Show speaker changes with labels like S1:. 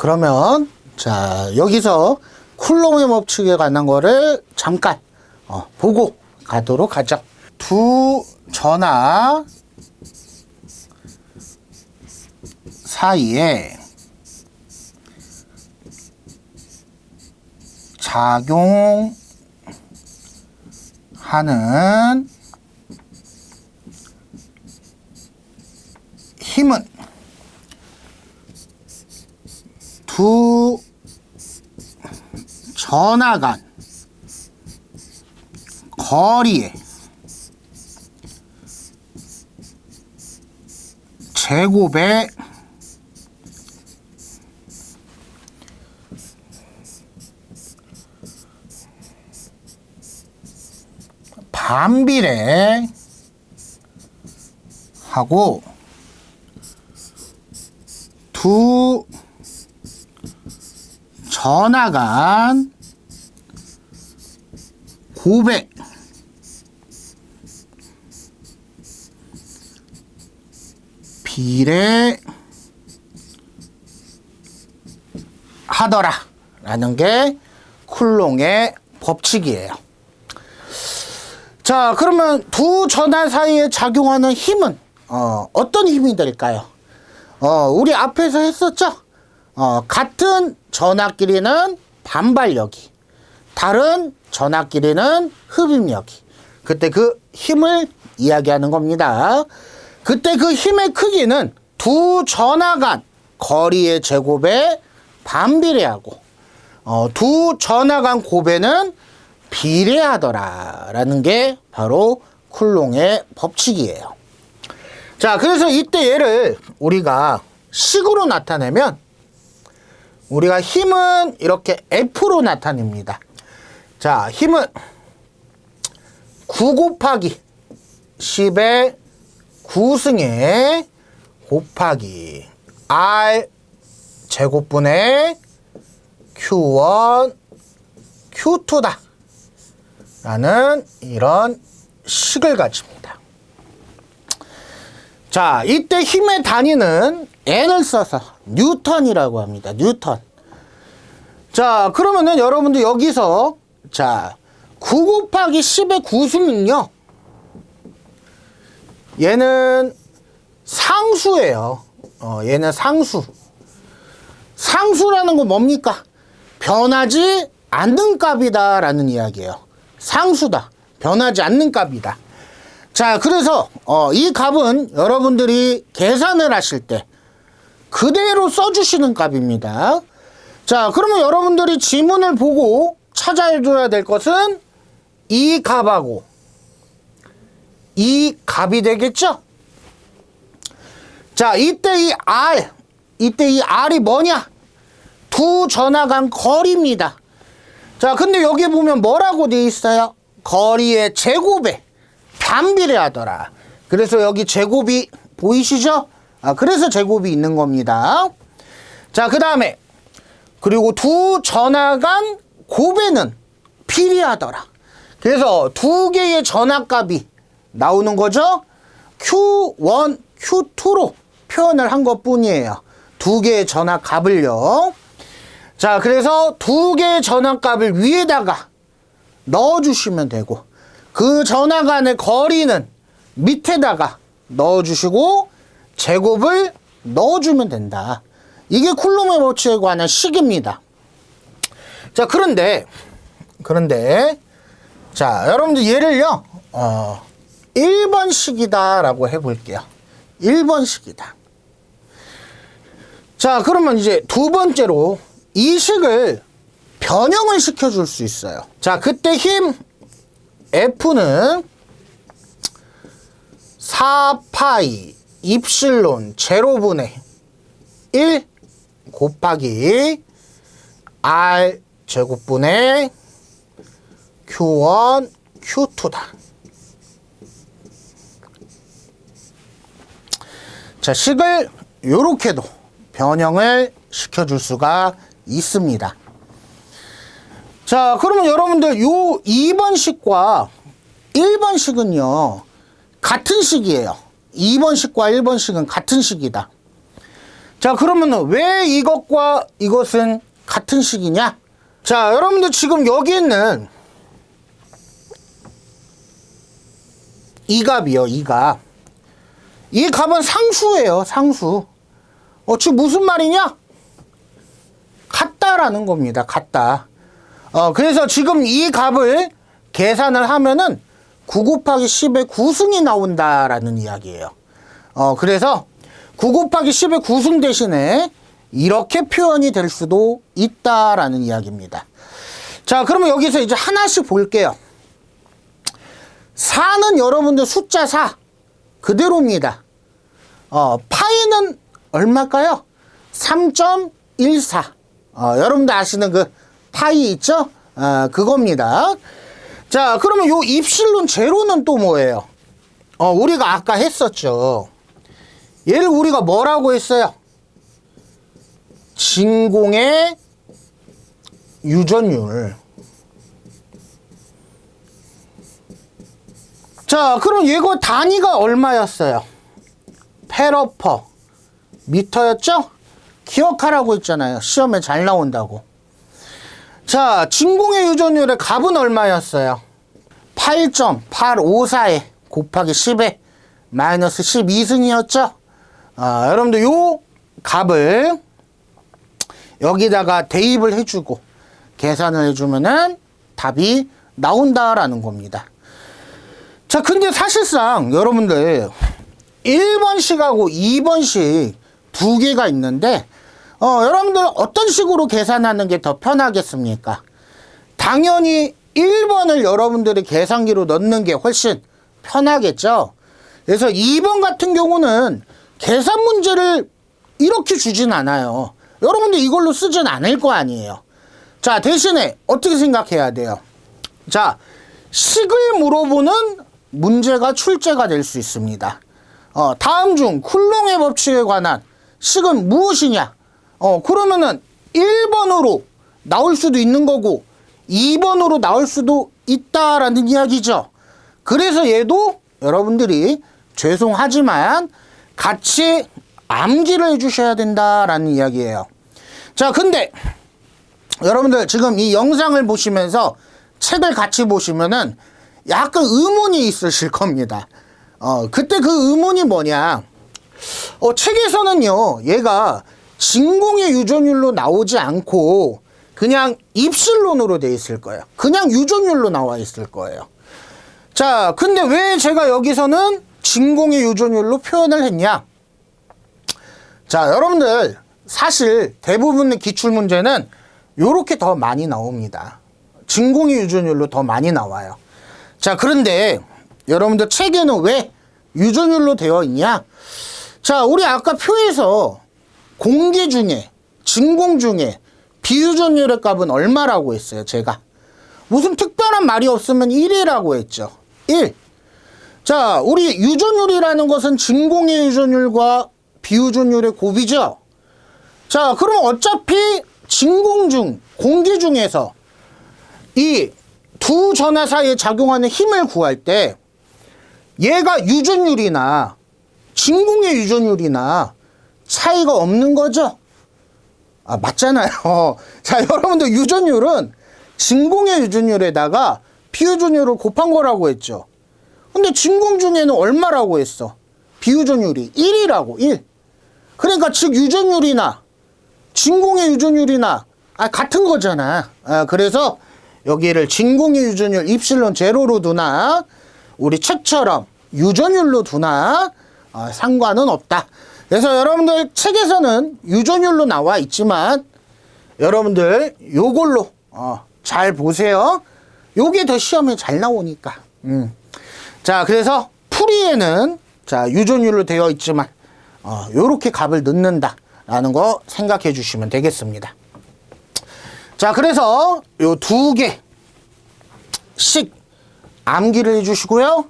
S1: 그러면 자 여기서 쿨롱의 법칙에 관한 거를 잠깐 어, 보고 가도록 하죠. 두 전화 사이에 작용하는 힘은 두 전화 간 거리의 제곱의 반비례 하고 두 전화 간 고백 비례 하더라 라는 게 쿨롱의 법칙이에요. 자, 그러면 두 전화 사이에 작용하는 힘은 어, 어떤 힘이 될까요? 어, 우리 앞에서 했었죠? 어, 같은 전압끼리는 반발력이, 다른 전압끼리는 흡입력이. 그때 그 힘을 이야기하는 겁니다. 그때 그 힘의 크기는 두 전화 간 거리의 제곱에 반비례하고, 어, 두 전화 간 곱에는 비례하더라라는 게 바로 쿨롱의 법칙이에요. 자, 그래서 이때 얘를 우리가 식으로 나타내면 우리가 힘은 이렇게 F로 나타냅니다. 자, 힘은 9 곱하기 10의 9승에 곱하기 R 제곱분의 Q1, Q2다. 라는 이런 식을 가집니다. 자, 이때 힘의 단위는 N을 써서 뉴턴이라고 합니다. 뉴턴. 자, 그러면은 여러분들 여기서 자, 9 곱하기 10의 9수는요. 얘는 상수예요. 어, 얘는 상수. 상수라는 건 뭡니까? 변하지 않는 값이다 라는 이야기예요. 상수다. 변하지 않는 값이다. 자, 그래서 어, 이 값은 여러분들이 계산을 하실 때 그대로 써주시는 값입니다. 자, 그러면 여러분들이 지문을 보고 찾아줘야 될 것은 이 값하고 이 값이 되겠죠? 자, 이때 이 R, 이때 이 R이 뭐냐? 두 전화 간 거리입니다. 자, 근데 여기 보면 뭐라고 돼 있어요? 거리의 제곱에 반비례 하더라. 그래서 여기 제곱이 보이시죠? 아, 그래서 제곱이 있는 겁니다. 자, 그 다음에 그리고 두 전화 간 곱에는 비례하더라. 그래서 두 개의 전압값이 나오는 거죠. Q1, Q2로 표현을 한 것 뿐이에요. 두 개의 전압값을요. 자, 그래서 두 개의 전압값을 위에다가 넣어주시면 되고, 그 전화 간의 거리는 밑에다가 넣어주시고, 제곱을 넣어주면 된다. 이게 쿨롬의 법칙에 관한 식입니다. 자, 그런데, 그런데, 자, 여러분들 얘를요, 어, 1번식이다라고 해볼게요. 1번식이다. 자, 그러면 이제 두 번째로 이 식을 변형을 시켜줄 수 있어요. 자, 그때 힘 F는 4파이 입실론 제로분의 1 곱하기 R 제곱분의 Q1, Q2다. 자, 식을 요렇게도 변형을 시켜줄 수가 있습니다. 자, 그러면 여러분들 요 2번 식과 1번 식은요, 같은 식이에요. 2번 식과 1번 식은 같은 식이다. 자, 그러면 왜 이것과 이것은 같은 식이냐? 자, 여러분들 지금 여기 있는 이 값이요, 이 값. 이 값은 상수예요, 상수. 어, 지금 무슨 말이냐? 같다라는 겁니다, 같다. 어, 그래서 지금 이 값을 계산을 하면은 9 곱하기 10의 9승이 나온다라는 이야기예요. 어, 그래서 9 곱하기 10의 9승 대신에 이렇게 표현이 될 수도 있다라는 이야기입니다. 자, 그러면 여기서 이제 하나씩 볼게요. 4는 여러분들 숫자 4 그대로입니다. 어, 파이는 얼마일까요? 3.14. 어, 여러분들 아시는 그 파이 있죠? 어, 그겁니다. 자, 그러면 요 입실론 제로는 또 뭐예요? 어, 우리가 아까 했었죠. 얘를 우리가 뭐라고 했어요? 진공의 유전율. 자, 그럼 이거 단위가 얼마였어요? 페러퍼 미터였죠? 기억하라고 했잖아요. 시험에 잘 나온다고. 자, 진공의 유전율의 값은 얼마였어요? 8.854에 곱하기 10에 마이너스 12승이었죠? 아, 여러분들 요 값을 여기다가 대입을 해주고 계산을 해주면은 답이 나온다라는 겁니다. 자, 근데 사실상 여러분들 1번식하고 2번식 두 개가 있는데 어, 여러분들 어떤 식으로 계산하는 게 더 편하겠습니까? 당연히 1번을 여러분들이 계산기로 넣는 게 훨씬 편하겠죠? 그래서 2번 같은 경우는 계산 문제를 이렇게 주진 않아요. 여러분들 이걸로 쓰진 않을 거 아니에요. 자, 대신에 어떻게 생각해야 돼요? 자, 식을 물어보는 문제가 출제가 될 수 있습니다. 어, 다음 중 쿨롱의 법칙에 관한 식은 무엇이냐? 어, 그러면은 1번으로 나올 수도 있는 거고 2번으로 나올 수도 있다라는 이야기죠. 그래서 얘도 여러분들이 죄송하지만 같이 암기를 해주셔야 된다라는 이야기예요. 자, 근데 여러분들 지금 이 영상을 보시면서 책을 같이 보시면은 약간 의문이 있으실 겁니다. 어, 그때 그 의문이 뭐냐. 어, 책에서는요, 얘가 진공의 유전율로 나오지 않고 그냥 입실론으로 돼 있을 거예요. 그냥 유전율로 나와 있을 거예요. 자, 근데 왜 제가 여기서는 진공의 유전율로 표현을 했냐? 자, 여러분들 사실 대부분의 기출 문제는 요렇게 더 많이 나옵니다. 진공의 유전율로 더 많이 나와요. 자, 그런데 여러분들 책에는 왜 유전율로 되어 있냐? 자, 우리 아까 표에서 공기 중에, 진공 중에 비유전율의 값은 얼마라고 했어요, 제가. 무슨 특별한 말이 없으면 1이라고 했죠. 1. 자, 우리 유전율이라는 것은 진공의 유전율과 비유전율의 곱이죠. 자, 그럼 어차피 진공 중, 공기 중에서 이 두 전하 사이에 작용하는 힘을 구할 때 얘가 유전율이나 진공의 유전율이나 차이가 없는 거죠? 아, 맞잖아요. 자, 여러분들 유전율은 진공의 유전율에다가 비유전율을 곱한 거라고 했죠. 근데 진공 중에는 얼마라고 했어? 비유전율이 1이라고, 1. 그러니까 즉 유전율이나 진공의 유전율이나 아, 같은 거잖아. 아, 그래서 여기를 진공의 유전율 입실론 제로로 두나 우리 책처럼 유전율로 두나 어, 상관은 없다. 그래서 여러분들 책에서는 유전율로 나와 있지만 여러분들 요걸로 어, 잘 보세요. 요게 더 시험에 잘 나오니까. 음. 자, 그래서 풀이에는 자 유전율로 되어 있지만 어, 요렇게 값을 넣는다라는 거 생각해 주시면 되겠습니다. 자, 그래서 요 두 개씩 암기를 해 주시고요.